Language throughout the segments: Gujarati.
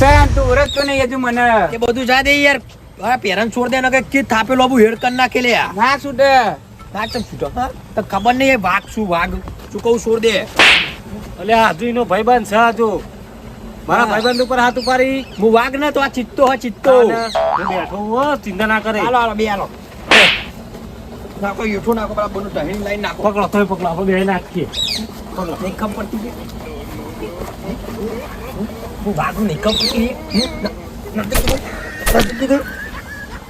સાહેબ તું નહીં હજુ મને. એ બધું જા દે યાર. આ પેરન છોડ દે ને કે થાપેલો આબુ હેડ કર નાખે લે ના છૂટે. વાઘ ચમ છૂટો. હા? તો ખબર નહીં એ વાઘ શું વાઘ શું કહું છોડ દે. એટલે હાજરીનો ભાઈબંધ છે હજુ. મારા ભાઈબંધ ઉપર હાથ ઉપાડી. હું વાઘ ને તો આ ચિત્તો હા ચિત્તો. બેઠો હો ચિંતા ના કરે. હાલો હાલો બે હાલો. નાખો યુઠું નાખો બરાબર બધું ટહીને લાઈન નાખો. પકડો તોય પકડો આપણે બે નાખીએ. પડતી હું વાઘ નહીં? ન- નથી કીધું?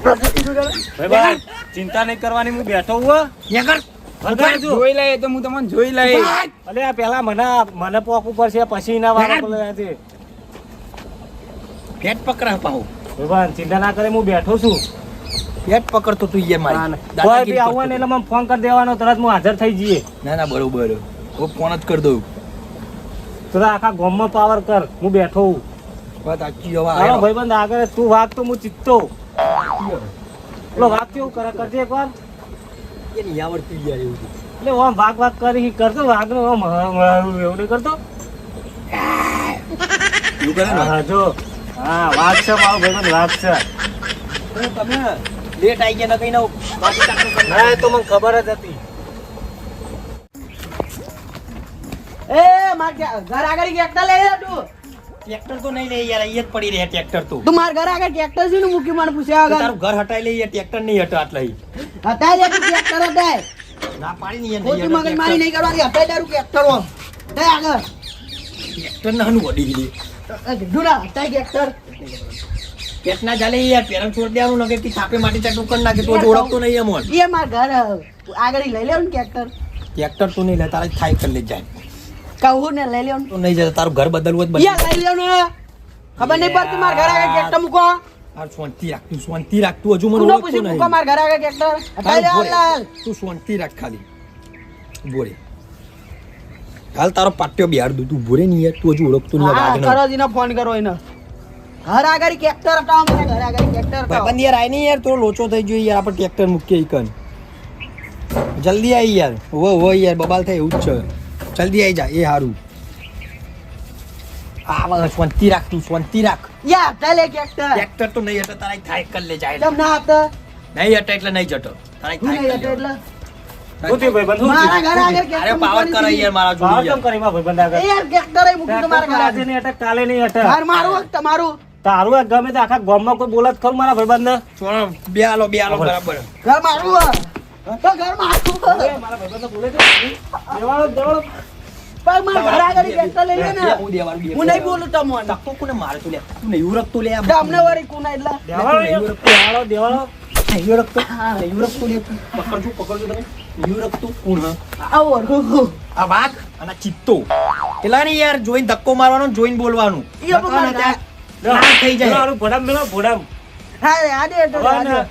નથી કીધું? ભાઈબંધ ચિંતા નહીં કરવાની હું બેઠો હો. જોઈ લઈએ તો હું તમને જોઈ લઈએ અલે પેલા મને મને પોક ઉપર છે પછી ના વાળો. બોલે છે ફેટ પકડા પાહુ ભાઈબંધ ચિંતા ના કરે હું બેઠો છું ફેટ પકડતો તું ને. મારી કોઈ બી આવું ને. એટલે મને ફોન કરી દેવાનો તરત હું હાજર થઈ જઈએ ના ના બરોબર હું ફોન જ કરી દઉં તો આખા ગામમાં પાવર કર. હું બેઠો હું. વાત સાચી હવે આયો. ભાઈબંધ આગળ તું વાત તો હું ચિત્તો. લો વાત કેવું કરે? કરજે એકવાર. એ નહીં આવડતી યાર એવું એટલે ઓમ ભાગ ભાગ કરી કરતો વાગનો ઓમ એવું નહીં કરતો. ને? હા જો. હા વાગ છે મારો ભાઈબંધ વાગ છે. તમે લેટ આવી ગયા ને કઈ નવું બાકી ના તો મને ખબર જ હતી. એ માર ઘ- ઘર આગળ ટ્રેક્ટર લઈ તું. ટ્રેક્ટર તો નહીં લે યાર અહીંયા જ પડી રહ્યા ટ્રેક્ટર તો. તું માર ઘર આગળ ટ્રેક્ટર છે ને મૂકી મને પૂછ્યા તો તારું ઘર હટાઈ લઈએ ટ્રેક્ટર નહીં હટો આટલા હટાઈ દે ટ્રેક્ટર હટાય ના પાડી નહીં ખોટી મગજ મારી નહીં કરવાની હટાઈ દારૂ ટ્રેક્ટર ઓમ. હટાય આગળ. ટ્રેક્ટર ના વડી ગઈ એ હટાઈ ટ્રેક્ટર. પેટ ના ચાલે યાર પેરન છોડ દેવાનું નકે કે થાપે માટી ચાટું કરી નાખે તો ઓળખતો નહીં એમ. એ માર ઘર આગળ લઈ લેવું ને ટ્રેક્ટર. ટ્રેક્ટર તું નહીં લે તારે થાય કરી લે જાય કહું ને લઈ લ્યો તું નહીં જતો તારું ઘર બદલવું જ યા લઈ લ્યો ને. ખબર નહીં પડતી માર ઘર આગળ ટ્રેક્ટર મૂકો. આ શાંતિ રાખ તું શાંતિ રાખ. તું હજુ મને ઓળખતો નહીં. મૂકો માર ઘર આગળ ટ્રેક્ટર હટાઈ. તું શાંતિ રાખ ખાલી. બોરે હાલ તારો પાટ્યો બિહાર દઉં. તું ભૂરે નહીં યાર. તું હજુ ઓળખતો નહીં કરો જીને ફોન કરો એને. ઘર આગળ ટ્રેક્ટર હટાવો મને ઘર આગળ ટ્રેક્ટર હટાવો. ભાઈબંધ યાર આય નહીં યાર. તો લોચો થઈ ગયો યાર. આપણે ટ્રેક્ટર મૂકીએ કન જલ્દી આવી યાર. વો વો યાર. બબાલ થાય એવું જ છે. જલ્દી આવી જા એ સારું આ શાંતિ રાખ તું શાંતિ રાખ યા હટાઈ ટ્રેક્ટર. ટ્રેક્ટર તો નહીં હટે તારા થાય કર લે જાય કેમ ના આપતા નહીં હટે એટલે નહીં જતો. તારા થાય એટલે? શું થયું ભાઈબંધ મારા થયું? ઘર આગળ અરે પાવર કરે યાર મારા ભાવ જોડે કેમ કરી મારા ભાઈબંધ આગળ? એ યાર ટ્રેક્ટર એ મૂકી તમારા ઘર આજે નહીં અટક કાલે નહીં અટક ઘર મારું તમારું તારું ગમે તે આખા ગામમાં કોઈ બોલત ખરું મારા ભાઈબંધ બે આલો બે આલો બરાબર. મારું ચિત્તો પેલા ને. યાર જોઈને ધક્કો મારવાનો જોઈને બોલવાનું. થઈ જાય. ભોડામ ભોડામ.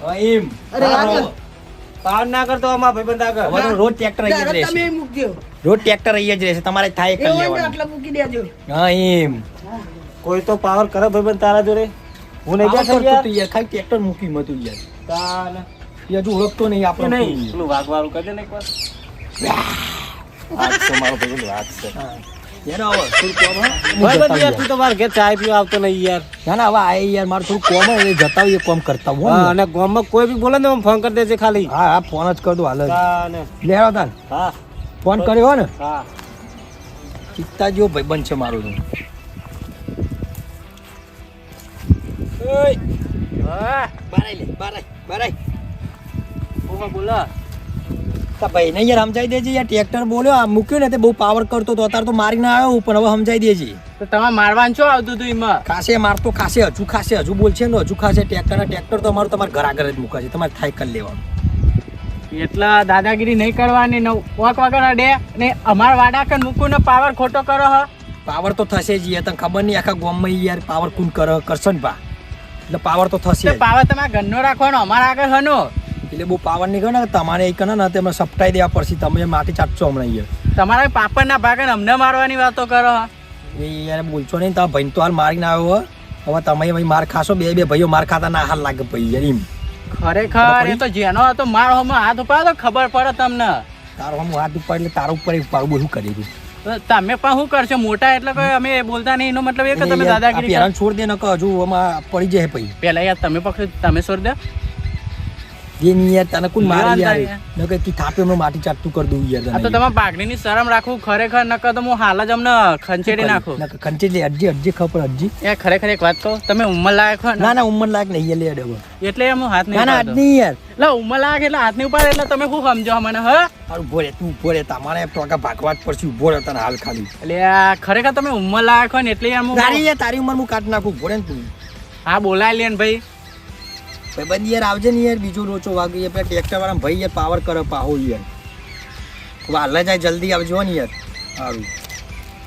હા એમ. પાવન ના કરતો અમાર ભાઈબંધ આગળ. અમારો રોજ ટ્રેક્ટર અહીંયા જ તમે રહેશે મૂકજો રોજ ટ્રેક્ટર અહીંયા જ રહેશે. તમારે થાય કરી લેવાનું. એટલે મૂકી દેજો. હા એમ. કોઈ તો પાવર કરે ભાઈબંધ તારા જોડે. હું નહીં બેઠો કરતો યાર તું યાર. ખાલી ટ્રેક્ટર મૂકી મતું યાર. તાને. એ હજુ ઓળખતો નહીં આપણે નહીં. પેલું વાગવાળું કરી દે ને એકવાર. વાઘ છે મારો ભાઈબંધ વાત છે. ચાય પીવા આવતો નહીં યાર. ના ના હવે આ યાર મારું થોડું કોમ હોય જતા કોમ કરતા હું હા, અને ગામમાં કોઈ બી બોલે ને હું ફોન કરી દેજે ખાલી. હા હા ફોન જ કર દો હાલ લેવા તાન. હા. ફોન કર્યો હો ને? હા. ચિત્તા જેવો ભાઈબંધ છે મારો તો. હા બારાઈ લે બારાઈ બારાઈ બોલો? બોલો તા ભાઈને યાર સમજાઈ દેજે યાર ટ્રેક્ટર બોલ્યો આ મૂક્યો ને તે બહુ પાવર કરતો તો અત્યારે તો મારીને આવ્યો પણ હવે સમજાઈ દેજે. તો તમે મારવાનું છો આવતું હતું એમાં? ખાસે મારતો ખાસે હજુ ખાસે હજુ બોલશે ને હજુ ખાસે ટ્રેક્ટર ટ્રેક્ટર તો અમારું તમારે ઘર આગળ જ મૂકે છે તમારે થાય કરી લેવાનું. એટલા દાદાગીરી નહીં કરવાની ને વોક વગર અડે ને અમાર વાડા કે મૂકું ને પાવર ખોટો કરો હ. પાવર તો થશે જ યાર તને ખબર નહીં આખા ગોમમાં યાર પાવર કુન કર કરશે ને પા એટલે પાવર તો થશે પાવર તમારે ઘરનો રાખવાનો અમારા આગળ હનો. એટલે બહુ પાવર નહીં ને તમારે એક ને તમે સપટાઈ દેવા પડશે. તમે માટી ચાટશો હમણાં અહીંયા તમારા પાપડ ના ભાગે અમને મારવાની વાતો કરો. એ યાર બોલશો નહીં તમે ભાઈ તો હાલ મારીને આવ્યો હવે તમે ભાઈ માર ખાશો બે બે ભાઈઓ માર ખાતા ના હાલ લાગે ભાઈ યાર એમ. ખરેખર એ તો જેનો હતો માર હમ હાથ ઉપાડો તો ખબર પડે તમને. તારો હમ હાથ ઉપર એટલે તારા ઉપર એક પાડું બધું કરી દઉં તમે પણ શું કરશો? મોટા એટલે કે અમે બોલતા નહીં એનો મતલબ એ કે તમે દાદાગીરી પેરાને છોડ દે નકર હજુ આમાં પડી જાય પછી પેલા યાર તમે પકડ તમે છોડ દો. દે યાર તને કોણ મારે યાર. નકર કી થાપે હમણાં માટી ચાટતું કર દઉં યાર આ તો તમે પાઘડીની શરમ રાખવું ખરેખર નકર તો હું હાલ જ અમને ખંચેડી નાખું. નકર ખંચેડી અડજી અરજી ખબર અરજી. એ ખરેખર એક વાત કહો તમે ઉંમર લાયક હો ના. ના ઉંમર લાયક નહીં લે ડબો એટલે એમ હું હાથ નહીં ના ના નહીં યાર. લા ઉંમર લાયક એટલે હાથ નહીં ઉપાડે એટલે તમે શું સમજો મને હ? હારું ઊભો રે તું ઊભો રે તમારે ટોકા ભાગવા જ પડશે ઊભો રે તને હાલ ખાલી. એટલે ખરેખર તમે ઉંમર લાયક હો ને એટલે યાર હું તારી તારી ઉંમર હું કાઢ નાખું ઊભો રે તું. હા બોલાય લે ને ભાઈ. ભાઈ બંધ યાર આવજે ને યાર બીજો લોચો વાગી યાર પેલા ટ્રેક્ટર વાળા ભાઈ યાર પાવર કરે પાહો યાર. હાલ જાય જલ્દી આવજો ને યાર. સારું.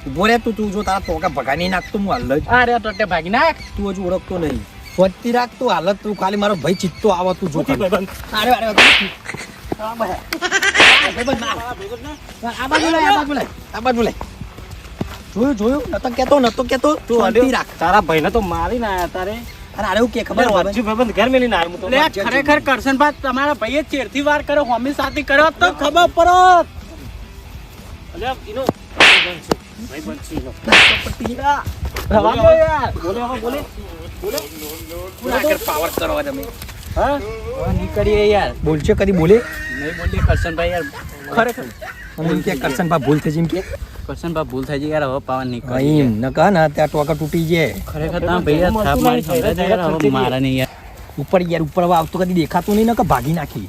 ઊભો રે તું તું જો તારા ટોકા ભગાની નાખતો હું હાલ જ. અરે ટોટે ભાગી નાખ. તું હજુ ઓળખતો નહીં. ફરતી રાખ તું હાલત તું. ખાલી મારો ભાઈ ચિત્તો આવો તું જો. અરે અરે અરે. આ બાજુ લાય, આ બાજુ લાય, આ બાજુ લાય. જોયું જોયું? નતો કેતો નતો કેતો. તું. રાખ. તારા ભાઈને તો મારીને આયા તારે અરે અરે એવું કે ખબર ખબર હોય? વાંચ્યું ભાઈબંધ ઘેર મેલીને આવ્યો હું તો એટલે ખરેખર કરશનભાઈ તમારા ભાઈએ ચેરથી વાર કર્યો હોમી સાથે કર્યો તો ખબર પડત અલ્યા, એનો ભાઈબંધ છે. ભાઈબંધ છે રવા દો યાર બોલે. હવે બોલે આગળ પાવર કરો. તમે. હા? નીકળીએ યાર. બોલશે કદી બોલે. નહીં બોલીએ કરશનભાઈ યાર. ખરેખર. અને એમ કે કરશન પા ભૂલ થઈ જેમ કે. કરશનભાઈ ભૂલ થઈ જાય યાર હવે પાવન નીકળી એમ ન કહે ને ત્યાં ટોકા તૂટી જાય ખરેખર તમે ભાઈ થાપ મારી સમજાય યાર હવે મારા નહીં યાર ઉપર યાર ઉપર હવે આવતો કદી દેખાતું નહીં ને કે ભાગી નાખી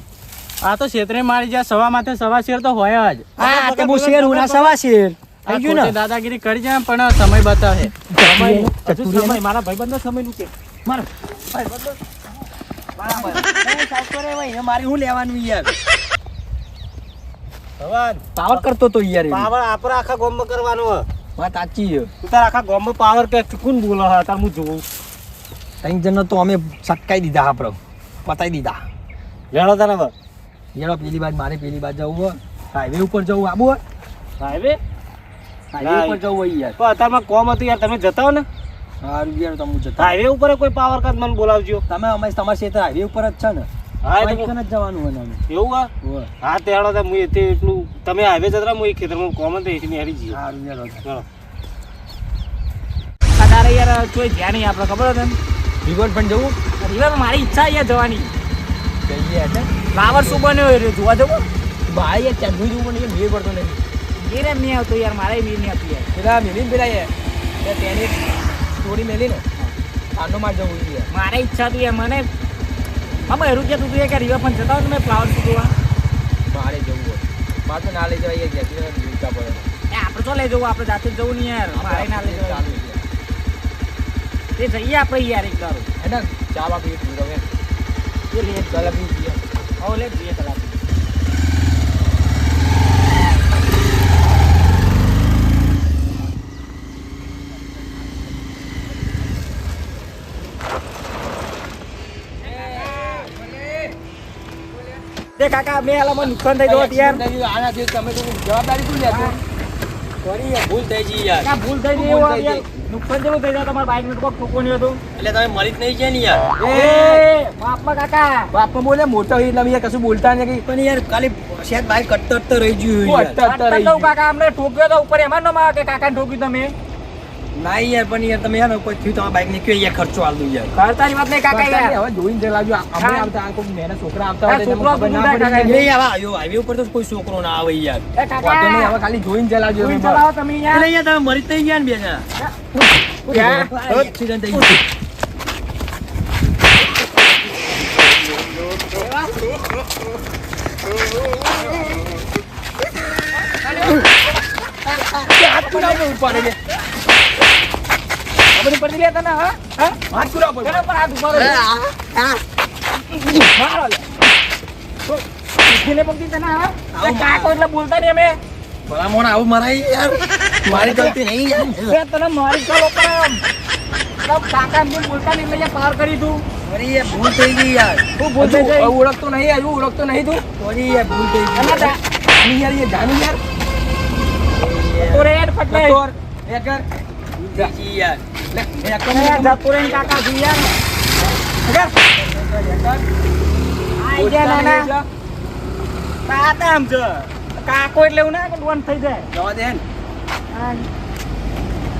આ તો ક્ષેત્રે મારી જ્યાં સવા માથે સવા શેર તો હોય જ આ તે બહુ શેર હું ના સવા શેર આ થઈ ગયું ને દાદાગીરી કરી જાય પણ સમય બતાવે સમય હજુ ચતુરી સમયનું ભાઈબંધના મારા કે બરાબર મારી હું લેવાનું યાર પાવર કરતો તો યાર પાવર આપણે આખા ગોમ કરવાનો વાત સાચી છે. તું તાર આખા ગોમ પાવર કે કોણ બોલો હા તાર હું જોઉં. ત્રણ જણનો તો અમે સટકાઈ દીધા આપણે પતાઈ દીધા. લેડો તને હવે. લેડો પેલી બાજુ મારે પેલી બાજુ જવું હોય. હાઈવે ઉપર જવું આબુ હોય. હાઈવે હાઈવે ઉપર જવું હોય યાર. તો અત્યારમાં કોમ હતું યાર તમે જતા હો ને? સારું યાર તમે જતા હાઈવે ઉપર કોઈ પાવર કાદ મને બોલાવજો. તમે અમે તમારા ક્ષેત્ર હાઈવે ઉપર જ છે ને? હા તો જવાનું હોય એવું હા હા તે હેડો તો હું એટલું તમે હાઈવે જતા રહો, હું એ ખેતરમાં કોમ હતો એથી હેડી જઈએ. સારું યાર ચલો તારે યાર કોઈ ધ્યાન નહીં આપણે ખબર હતું રિવર પણ જવું? રિવર મારી ઈચ્છા યાર જવાની. જઈએ એટલે. ફ્લાવર શું બન્યો એ જોવા જવું? ભાઈ યાર ત્યાં જોઈ જવું પણ મેળ પડતો નથી. એમ નહીં આવતો યાર મારે મીર નહીં આવતું યાર. પેલા યાર તેની સ્ટોરી મેલી ને જવું જોઈએ મારે ઈચ્છા હતી યાર મને આમાં એવું ક્યાં તું કે રિવર પણ જતા હોય તમે ફ્લાવર જોવા? મારે જવું હોય. તો ના લઈ જવાય યાર જ્યાંથી જીવતા પડે એ આપણે તો લઈ જવું આપણે જાતે જવું નહીં યાર. મારે ના લઈ જવું ચાલુ છે. તે જઈએ આપણે યાર એક દારૂ. હે ને ચા બા પી પી હવે એ લેટ કલા પી પીએ. હવે લે જઈએ કલાક તે કાકા બે હાલામાં નુકસાન થઈ ગયો યાર આનાથી તમે તો જવાબદારી શું લેતો? સોરી યાર ભૂલ થઈ ગઈ યાર. ભૂલ થઈ ગઈ યાર નુકસાન જેવું થઈ જાય તમારા બાઇકનું કોક ઠોકો નહીં હતું. એટલે તમે મરી જ નહીં છે ને યાર. એ બાપા કાકા. બાપા બોલે મોટો હોય એટલે અમે યાર કશું બોલતા નહીં પણ યાર ખાલી શેત કટ્ટર કટ્ટર રહી ગયું કટતો રહી ગયું. કાકા અમને ઠોક્યો તો ઉપર એમાં ન માં કે કાકા ઠોક્યું તમે? ના યાર પણ યાર તમે યાર કોઈ થયું તમારા બાઈક નીકળ્યો યાર ખર્ચો આલ દઉં યાર? કરતાની વાત નહીં કાકા યાર. હવે જોઈને જલાવજો અમે હા. આવતા આ કોઈ મેના છોકરા આવતા હોય છોકરો ના કાકા. નહીં, આવા આવ્યો હાઈવે ઉપર તો કોઈ છોકરો ના આવે યાર. એ કાકા. વાંધો નહીં, હવે ખાલી જોઈને જલાવજો જોઈ તમે ચલાવો તમે યાર એટલે યાર તમે મરી થઈ ગયા ને બે જણા? એક્સિડન્ટ થઈ ગયું. ખબર પડી તને હા? હા? હાથ પૂરા પર. તેના પર હાથ ઉપાડો મારો લે. તો ઉઠીને પકડી તને હા? એ કાકો એટલે બોલતા નહીં અમે. ભલા મોણ આવું મરાય યાર. મારી ગલતી નહીં યાર. તને મારી ચાલો પણ તો કાકા એમ બોલતા નહીં એટલે પાર કરી તું. અરે એ ભૂલ થઈ ગઈ યાર. તું ભૂલ થઈ ગઈ. ઓળખતો નહીં હજુ ઓળખતો નહીં તું. સોરી ભૂલ થઈ ગઈ. અને યાર જાની યાર. તો રેડ કર. થઈ યાર કાકા તું યાર આમ છે કાકો એટલે એવું ના કે ડોન થઈ જાય જવા દે ને.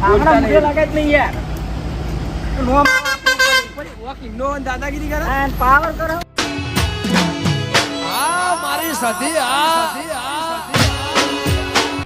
આપણા મુઢે લાગે જ નહીં યાર નો walking નો દાદાગીરી કરે પાવર કરો આ મારી સધી આ